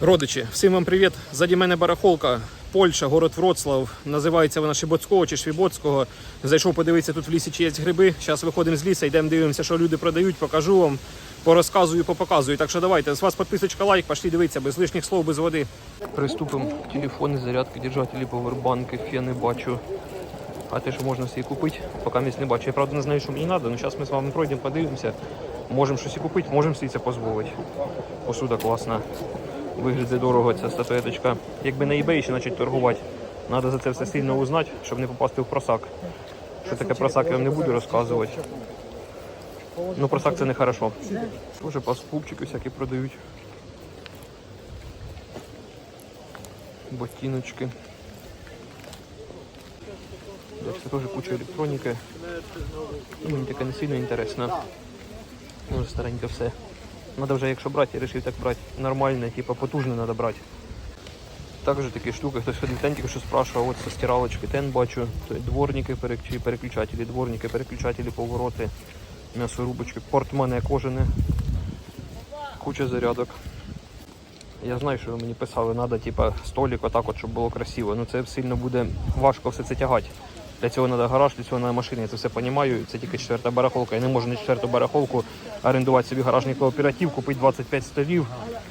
Родичі, всім вам привіт. Заді мене барахолка, Польща, город Вроцлав. Називається вона Шибоцького чи Швібоцького. Зайшов подивитися тут в лісі, чи є гриби. Зараз виходимо з лісу, йдемо дивимося, що люди продають, покажу вам, порозказую, попоказую. Так що давайте, з вас підписочка, лайк, пошли дивитися, без лишніх слов, без води. Приступимо. Телефони, зарядки, держателі, повербанки, фени бачу. А те, що можна собі купити, поки місць не бачу. Я правда не знаю, що мені треба, але зараз ми з вами пройдемо, подивимося. Можемо щось і купити, можемо собі це дозволити. Посуда класна. Виглядає дорого ця статуеточка. Якби на eBay ще почати торгувати, треба за це все сильно узнати, щоб не попасти в просак. Що таке просак, я вам не буду розказувати. Ну, просак це не хорошо. Тоже паспупчики всякі продають. Ботиночки. Дальше теж куча електроніки. Ну, Мені таке не сильно інтересно. Може стареньке все. Надо вже, якщо брати, я вирішив так брати нормальне, типу потужне треба брати. Також такі штуки, хтось ходив тен що спрашивав, от со стиралочки тен бачу, то дворники, перек- переключателі, дворники, переключателі, повороти, м'ясорубочки, портмоне кожане, куча зарядок. Я знаю, що ви мені писали, треба типа, столик отак, от, щоб було красиво. Ну це сильно буде важко все це тягати. Для цього треба гараж, для цього треба машина, я це все розумію. Це тільки четверта барахолка. Я не можу на четверту барахолку орендувати собі гаражний кооператив, купити 25 столів,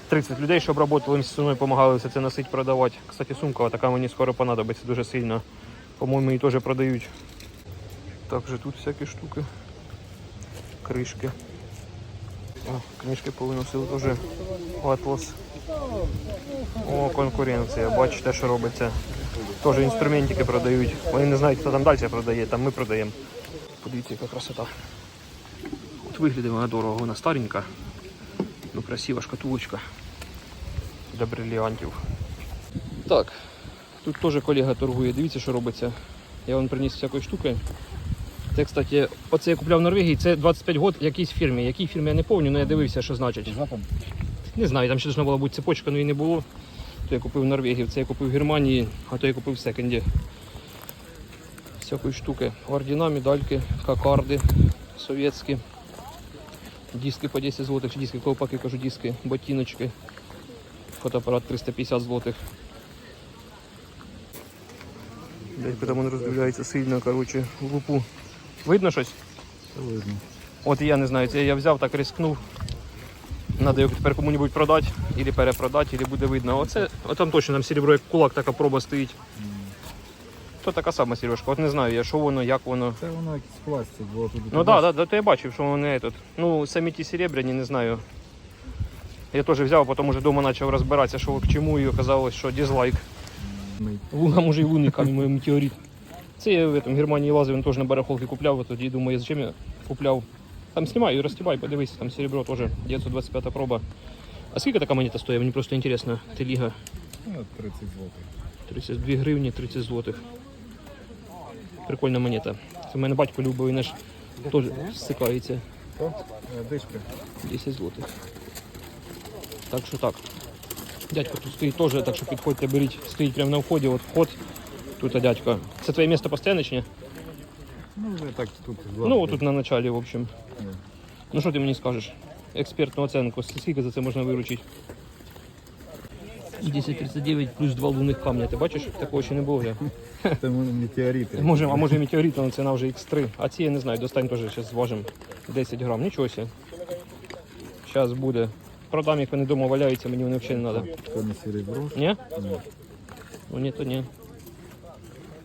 30 людей, щоб працювали, зі мною допомагали все це носити, продавати. Кстати, сумка така мені скоро понадобиться дуже сильно. По-моєму, її теж продають. Також тут всякі штуки. Кришки. О, книжки повиносили теж Atlas. О, конкуренція. Бачите, що робиться. Теж інструментики продають. Вони не знають, хто там далі продає, там ми продаємо. Подивіться, яка красота. От виглядає вона дорого, вона старенька. Ну красива шкатулочка для бриллиантів. Так, тут теж колега торгує. Дивіться, що робиться. Я вам приніс всякої штуки. Це, кстати, оце я купляв в Норвегії, це 25 год в якійсь фірмі. Якій фірмі я не пам'ятаю, але я дивився, що значить. Не знаю, там ще должна була бути цепочка, але її не було. То я купив в Норвегії, це я купив в Германії, а то я купив в секонді. Всякої штуки. Ордена, медальки, кокарди совєтські. Диски по 10 злотих, чи диски, колпаки, кажу, диски, ботиночки. Фотоапарат 350 злотих. Дядько там він роздивляється сильно, коротше, в лупу. Видно щось? Видно. От і я не знаю, це я взяв, так рискнув. Надо його тепер кому-нибудь продати, або перепродати, або буде видно. Оце, от там точно там серебро, як кулак, така проба стоїть. То така сама сережка. От не знаю я, що воно, як воно. Це воно якийсь пластик, було тут. Ну так, да, да, то я бачив, що вони тут. Ну, самі ті серебряні, не знаю. Я теж взяв, потім вже вдома почав розбиратися, що к чому, і оказалось, що дизлайк. Луна, може і лунний камінь, метеорит. Це я в этом, Германії лазив, він теж на барахолки купляв, тоді думаю, зачем я купляв. Там знімай і розтібай, подивись, там серебро теж, 925 проба. А скільки така монета стоїть? Мені просто інтересно. Теліга Ну, 30 злотих. 32 гривні, 30 злотих. Прикольна монета. Це в мене батько любив, він аж теж стикається. Е, Дишка. 10 злотих. Так що так. Дядько тут стоїть теж, так що підходьте, беріть. Стоїть прямо на вході, от вход. Тут а дядько. Це твоє місце постійне чи ні? Ну, так тут. Ну, тут на началі, в общем. Ну що ти мені скажеш? Експертну оценку. Скільки за це можна виручити? 1039 плюс два лунних камня. Ти бачиш? Такого ще не було. Це метеорити. Може, а може метеорит, але ціна вже X3. А ці я не знаю, достань теж зараз зважимо 10 грам. Нічого себе. Зараз буде. Продам, як вони вдома валяються, мені вони взагалі не треба. Це не серебро. Ні? Ні. Ну ні, то ні.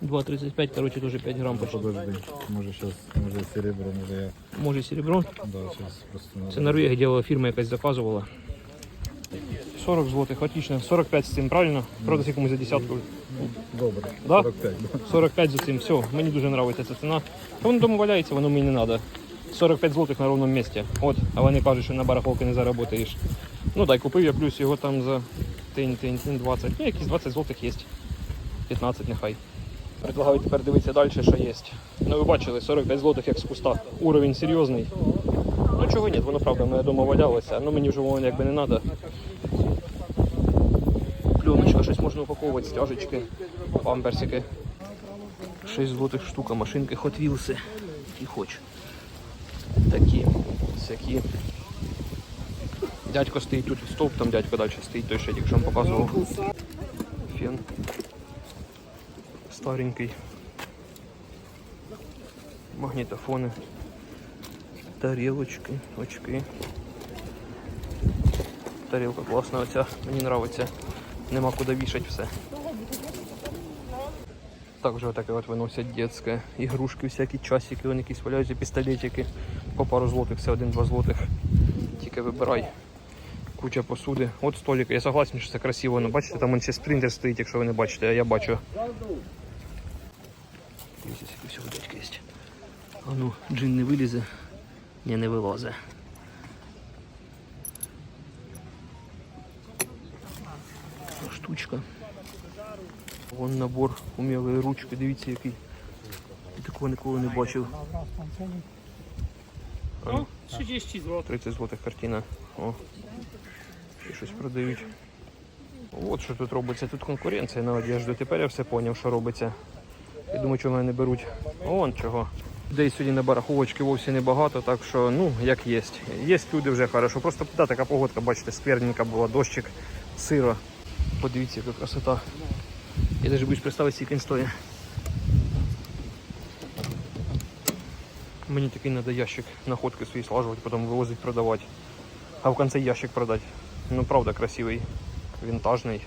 2,35, короче, тоже 5 грам почти. Подожди. Може зараз, може серебро, може я. Може серебро. Да, просто. Це Норвегія діяла, фірма якась заказувала. 40 злотих, отлично. 45 з цим, правильно? Продати комусь за десятку. Добре. Да? 45, да. 45 за цим, все, мені дуже подобається ця ціна. Та воно вдома валяється, воно мені не треба. 45 злотих на ровному місці. От, а вони кажуть, що на барахолки не заработаєш. Ну дай купив я плюс його там за тинь, тинь, тинь, 20. Ну, якісь 20 злотих є. 15 нехай. Предлагаю тепер дивитися далі, що є. Ну ви бачили, 45 злотих як з куста. Уровень серйозний. Ну чого ні, воно правда, моя дома валялося, ну мені вже воно якби не треба. Пленочка, щось можна упаковувати, стяжечки, памперсики. 6 злотих штука, машинки Hot Wheels, які хоч. Такі, всякі. Дядько стоїть тут стовп, там дядько далі стоїть, той ще тільки що вам показував. Фен. Старенький. Магнітофони. Тарілочки, очки. Тарілка класна оця, мені подобається. Нема куди вішати все. Також отаке от виносять дитяче. Ігрушки, всякі часики, вони якісь валяються, пістолетики. По пару злотих, все один-два злотих. Тільки вибирай. Куча посуди. От столик. Я согласен, що це красиво. Ну бачите, там ще спринтер стоїть, якщо ви не бачите, а я бачу. Дивіться, скільки всього дядька є. А ну, джин не вилізе. Ні, не вилазе. Штучка. Вон набор умілої ручки, дивіться який. Я такого ніколи не бачив. А ну, 30 зł. 30 злотих картина. О. І щось продають. От що тут робиться. Тут конкуренція на одежду. Тепер я все зрозумів, що робиться. Я думаю, чого мене не беруть. Вон чого. Людей сьогодні на бараховочки вовсі небагато, так що ну як є. Є люди вже хорошо. Просто да, така погодка, бачите, скверненька була, дощик, сиро. Подивіться, яка красота. Я навіть боюсь представити, скільки він стоїть. Мені такий треба ящик находки свої слажувати, потім вивозити, продавати. А в кінці ящик продати. Ну правда красивий, вінтажний.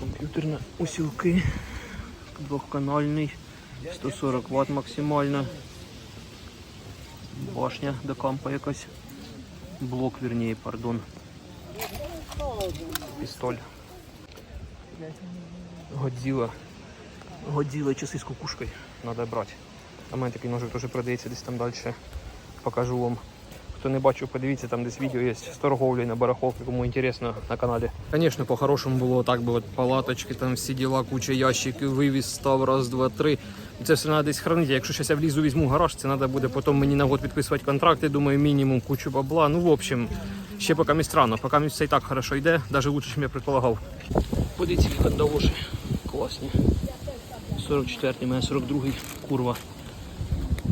Комп'ютерні усілки. Двохканальний. 140 Вт максимально. Башня до кампа якась. Блок, вернее, пардон. Пістоль. Годзіла. Годзіла часи з кукушкою. Надо брати. А мене такий ножик теж продається десь там далі. Покажу вам. Хто не бачив, подивіться, там десь відео є з торговлею на барахолці, кому інтересно на каналі. Звісно, по-хорошому було так би от палаточки, там всі діла, куча ящиків, вивіз став, раз, два, три. Це все треба десь хранити. Якщо зараз я влізу, візьму гараж, це треба буде потім мені на год підписувати контракти, думаю, мінімум кучу бабла. Ну, в общем, ще поки місць рано, поки місць все і так хорошо йде, навіть лучше, ніж я предполагав. Подивіться, які кандалоші. Класні. 44-й, мене 42-й, курва.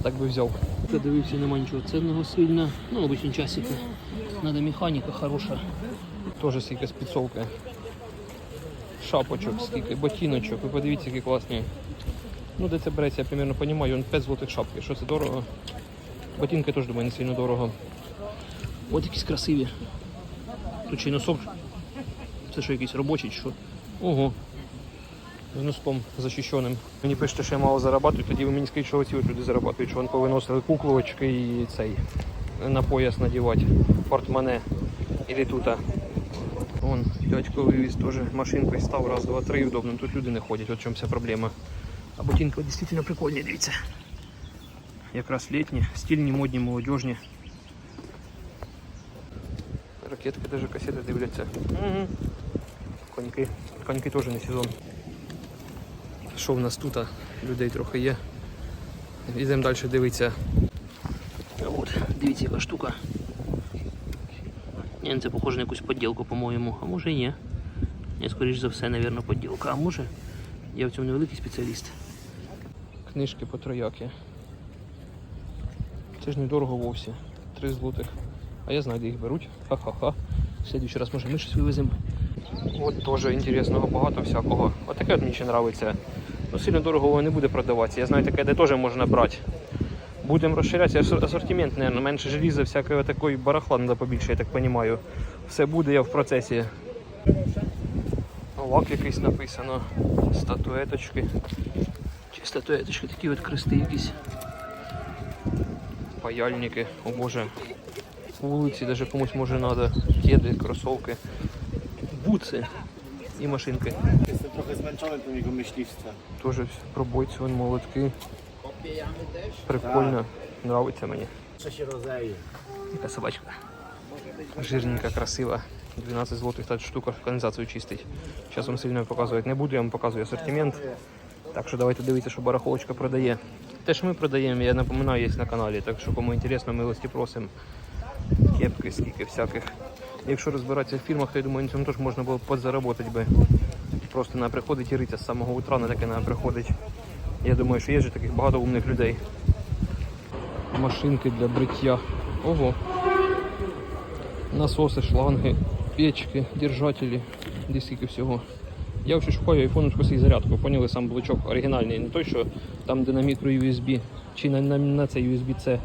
Так би взяв. Та дивився, нема нічого цінного сильно. Ну, обичні часики. Надо механіка хороша. Теж скільки спецовки. Шапочок, скільки, ботиночок. Ви подивіться, які класні. Ну, де це береться, я примерно розумію, он 5 злотих шапки. Що це дорого? Ботинки теж, думаю, не сильно дорого. От якісь красиві. Тут ще й носок. Це що якийсь робочий, що? Ого. З носком захищеним. Мені пишете, що я мало зарабатую, тоді ви мені скажіть, що оці люди зарабатують, що вони повиносили кукловочки і цей на пояс надівати, портмоне і тут. Вон, дядько вивіз теж машинкою став, раз, два, три, удобно. Тут люди не ходять, от чому вся проблема. А ботинки от дійсно прикольні, дивіться. Якраз літні, стильні, модні, молодіжні. Ракетки даже касети дивляться. Угу. Коньки. Коньки теж не сезон. Що в нас тут? а? Людей трохи є. Йдемо далі дивитися. От, дивіться, яка штука. Ні, це похоже на якусь поділку, по-моєму. А може і ні. Ні, скоріш за все, мабуть, поділка. А може, Я в цьому невеликий спеціаліст. Книжки по трояки. Це ж недорого вовсі. Три злотих. А я знаю, де їх беруть. Ха-ха-ха. В следующий раз, може, ми щось вивеземо. От теж інтересного багато всякого. От таке от мені ще подобається. Ну, сильно дорого не буде продаватися. Я знаю таке, де теж можна брати. Будемо розширяти асортимент, наверное. менше желіза, всякої такої барахла треба побільше, я так розумію. Все буде, я в процесі. Лак якийсь написано. Статуеточки. Чи статуеточки, такі от крести якісь. Паяльники, о боже. Вулиці навіть комусь може треба. Кеди, кросовки, буци і машинки. Jestem trochę zmęczony tym jego myśliwstwem. Теж пробойці, вон молотки. Прикольно. Нравиться мені. Muszę się rozeje. Така собачка. Жирненька, красива. 12 злотих та штука каналізацію чистить. Зараз вам сильно показувати не буду, я вам показую асортимент. Так що давайте дивіться, що барахолочка продає. Те, що ми продаємо, я напоминаю, є на каналі. Так що кому інтересно, милості просимо. Кепки, скільки всяких. Якщо розбиратися в фірмах, то я думаю, на цьому теж можна було подзаробити би. Просто на приходить і риться з самого утра, на таке на приходить. Я думаю, що є ж таких багато умних людей. Машинки для бриття. Ого. Насоси, шланги, печки, держателі, десь скільки всього. Я вже шукаю айфоночку з зарядку. Поняли сам блочок оригінальний, не той, що там де на мікро USB, чи на, на, на цей USB-C.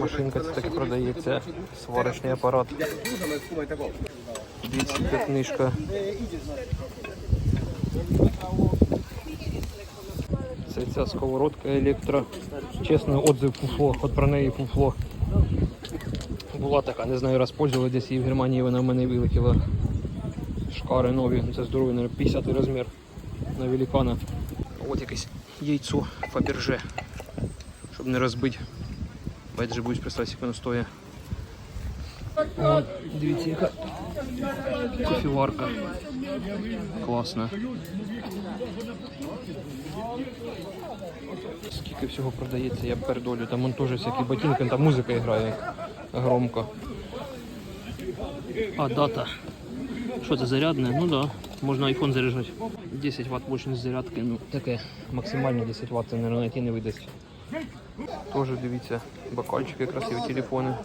Машинка це таки продається, сварочний апарат. Дивіться, книжка. Це ця сковородка електро. Чесно, отзив фуфло, от про неї фуфло. Була така, не знаю, розпользували десь її в Германії, вона в мене вилетіла. Шкари нові, це здоровий, наверное, 50 розмір на великана. От якесь яйцо Фаберже, щоб не розбити. Бачите, будуть представити, як воно стоїть. Дивіться, яка кофеварка. Класна. Скільки всього продається, я передолю. Там вон теж всякі ботинки, там музика грає громко. А, дата. Що це зарядне? Ну да. Можна iPhone заряджати. 10 Вт мощність зарядки. Ну, таке максимально 10 Вт, це, мабуть, знайти не видасть. Теж дивіться, бокальчики, красиві телефони.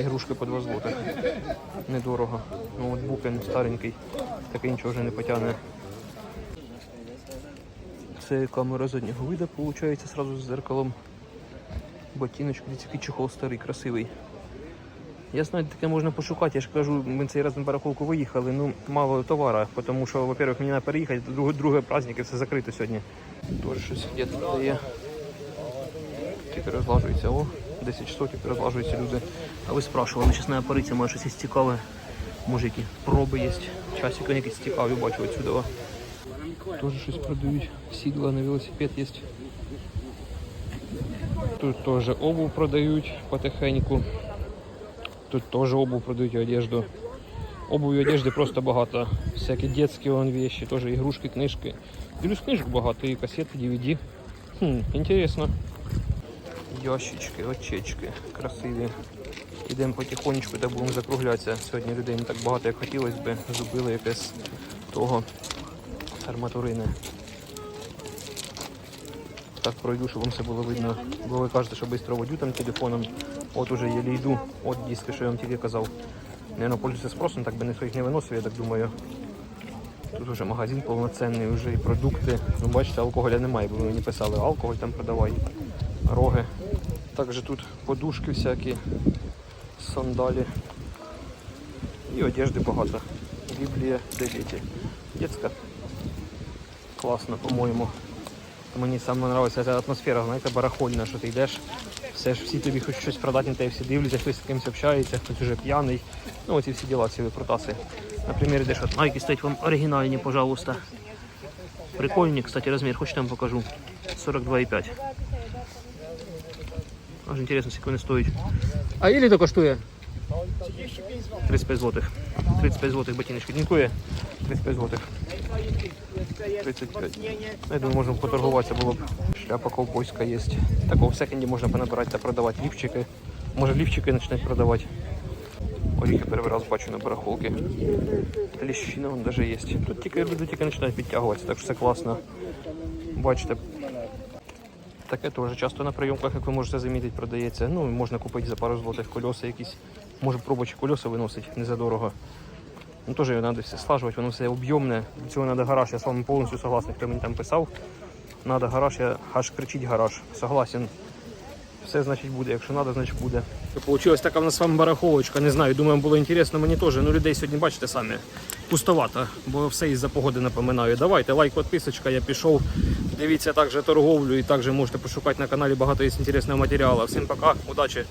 Ігрушки по 2 злотих. Недорого. Ну от букен старенький, такий нічого вже не потягне. Це камера заднього виду, виходить, сразу з зеркалом. Дивіться, який чехол старий, красивий. Я знаю, таке можна пошукати. Я ж кажу, ми цей раз на барахолку виїхали, ну мало товара, тому що, во-первых, мені треба переїхати, друге, друге праздники, все закрито сьогодні. Теж щось є дає. Тільки розлажується, о, 10 часов тільки розлажуються люди. А ви спрашували, зараз на апариці може щось є цікаве. Може які проби є, часики якісь цікаві, бачу отсюди. Теж щось продають. Сідла на велосипед є. Тут теж обувь продають потихеньку. Тут теж обувь продають і одежду. Обувь і одежди просто багато. Всякі детські вон вещи, теж ігрушки, книжки. Дивлюсь, книжок багато, і касети, DVD. Хм, інтересно. Ящички, очечки, красиві. Ідемо потихонечку та будемо закруглятися. Сьогодні людей не так багато, як хотілося би. Зубили якесь того арматурини. Так пройду, щоб вам все було видно. Бо ви кажете, що швидко водю там телефоном. От уже єлі йду, от диски, що я вам тільки казав. Не пользуюся спросом, так би не своїх не виносив, я так думаю. Тут вже магазин повноцінний, вже і продукти. Ну бачите, алкоголя немає, бо ви мені писали, алкоголь там продавай, роги. Також тут подушки всякі, сандалі. І одежди багато. Біблія, де діти. Детська. Класно, по-моєму. Мені саме подобається ця атмосфера, знаєте, барахольна, що ти йдеш, все ж всі тобі хочуть щось продати, на тебе всі дивляться, хтось з кимось общається, хтось вже п'яний. Ну оці всі діла, ці викрутаси. Наприклад, йдеш от майки стоять вам оригінальні, пожалуйста. Прикольні, кстати, розмір, хочете вам покажу. 42,5. Аж інтересно, скільки вони стоять. А ілі то коштує? 35 злотих. 35 злотих ботиночки. Дякує. 35 злотих. 35. Ну, Я думаю, можемо поторгуватися було б. Шляпа ковбойська є. Такого в секонді можна понабирати та продавати лівчики. Може лівчики почнуть продавати. Оріхи перший раз бачу на барахолки. Ліщина вон даже є. Тут тільки люди тільки починають підтягуватися, так що це класно. Бачите. Таке теж часто на прийомках, як ви можете замітити, продається. Ну, можна купити за пару злотих кольоса якісь. Може пробочі кольоса виносить не за дорого. Ну, теж його треба все слажувати, воно все об'ємне. Для цього треба гараж. Я з вами повністю согласний, хто мені там писав. Надо гараж, я аж кричить гараж. Согласен. Все значить буде. Якщо треба, значить буде. Получилась така в нас з вами барахолочка. Не знаю, думаю, було інтересно мені теж. Ну, людей сьогодні бачите самі. Пустовато, бо все із-за погоди напоминаю. Давайте лайк, підписочка, я пішов. Дивіться також торговлю і також можете пошукати на каналі багато є інтересного матеріалу. Всім пока, удачі!